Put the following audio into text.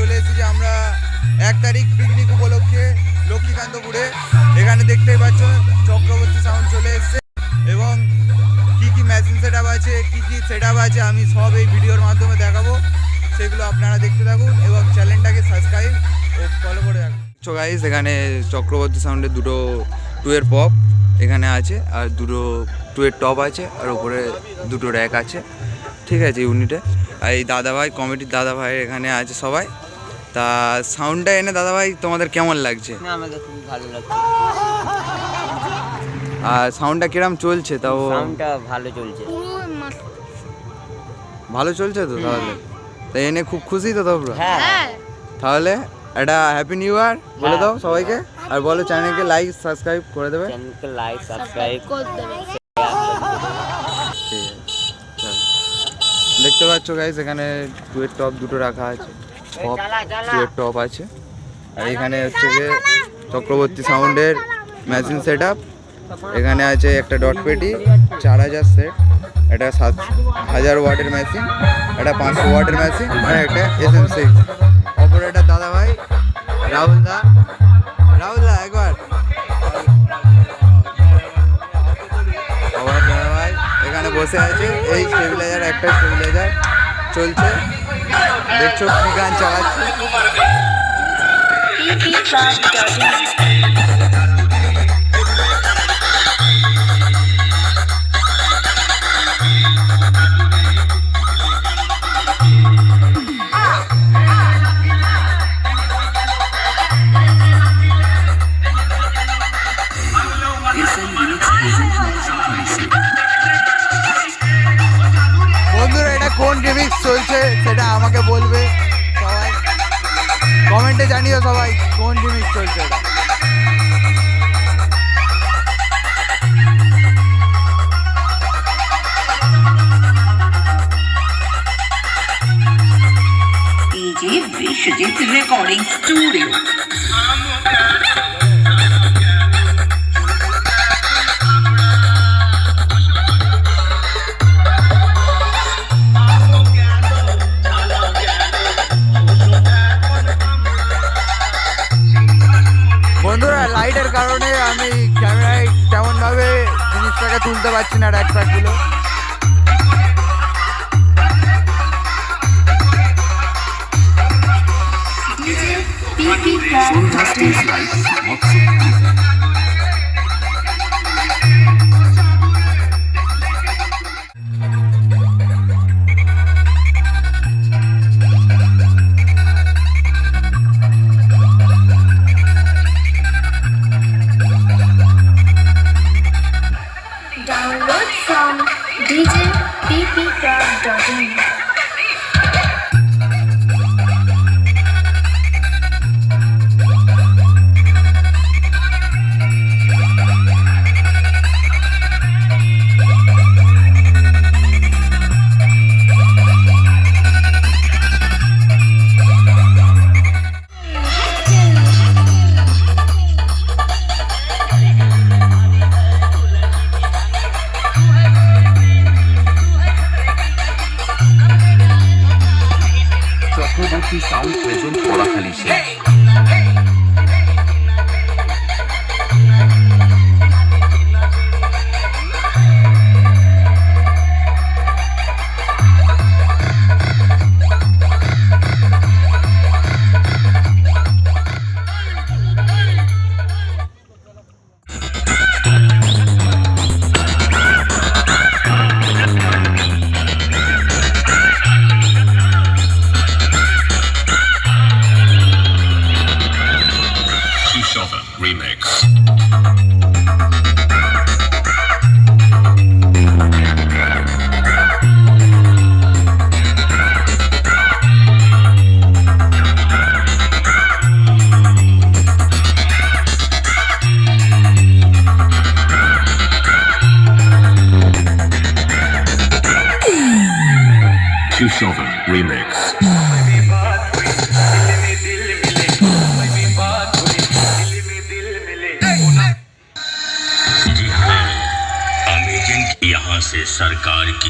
চলে এসেছি আমরা এক তারিখ পিকনিক উপলক্ষে লক্ষ্মীকান্তপুরে। এখানে দেখতেই পাচ্ছ চক্রবর্তী সাউন্ড চলে এসেছে এবং কি কি মেশিন সেট আছে, কি কি সেট আছে আমি সব এই ভিডিওর মাধ্যমে দেখাবো। সেগুলো আপনারা দেখতে থাকুন এবং চ্যানেলটাকে সাবস্ক্রাইব ও ফলো করে রাখুন। এখানে চক্রবর্তী সাউন্ডের দুটো টুয়ের পপ এখানে আছে আর দুটো টুয়ের টপ আছে আর উপরে দুটো র্যাক আছে। ঠিক আছে ইউনিটে আর এই দাদাভাই কমিটির দাদাভাই এখানে আছে সবাই। তা সাউন্ডটা এনে দাদাভাই তোমাদের কেমন লাগছে? না আমাকে খুবই ভালো লাগছে। আর সাউন্ডটা কিরম চলছে তাও? সাউন্ডটা ভালো চলছে। ভালো চলছে তো তাহলে? তাই এনে খুব খুশি তো তোমরা হ্যাঁ। তাহলে একটা হ্যাপি নিউ ইয়ার বলে হ্যাঁ। দাও সবাইকে। আর বলো চ্যানেলকে লাইক সাবস্ক্রাইব করে দেবে। চ্যানেলকে লাইক সাবস্ক্রাইব আছে, চলো। দেখতে পাচ্ছ গাইস এখানে টুয়ের টপ দুটো রাখা আছে। টপ টুয়ের টপ আছে। আর এখানে হচ্ছে যে চক্রবর্তী সাউন্ডের মেশিন সেট এখানে আছে একটা ডট পেটি চার হাজার সেট একটা সাত হাজার ওয়াটের মেশিন একটা পাঁচশো ওয়াটের মেশিন আর একটা এস এম সিক্স অপারেটার দাদা ভাই রাহুল দা। রাহুল দা একবার। দাদা ভাই এখানে বসে আছে এই স্টেবিলাইজার একটা স্টেবিলাইজার চলছে। দেখছ কি গান চালাচ্ছে আমাকে বলবে সবাই। কমেন্টে জানিও সবাই কোন জিনিস চলছে বিশ্বজিৎ রেকর্ডিং স্টুডিও জিনিসটাকে তুলতে পারছি না র্যাক প্যাকগুলো। Download from djppcraft.in. Sound present Porakhali শেষ Kushovan Remix. से सरकार की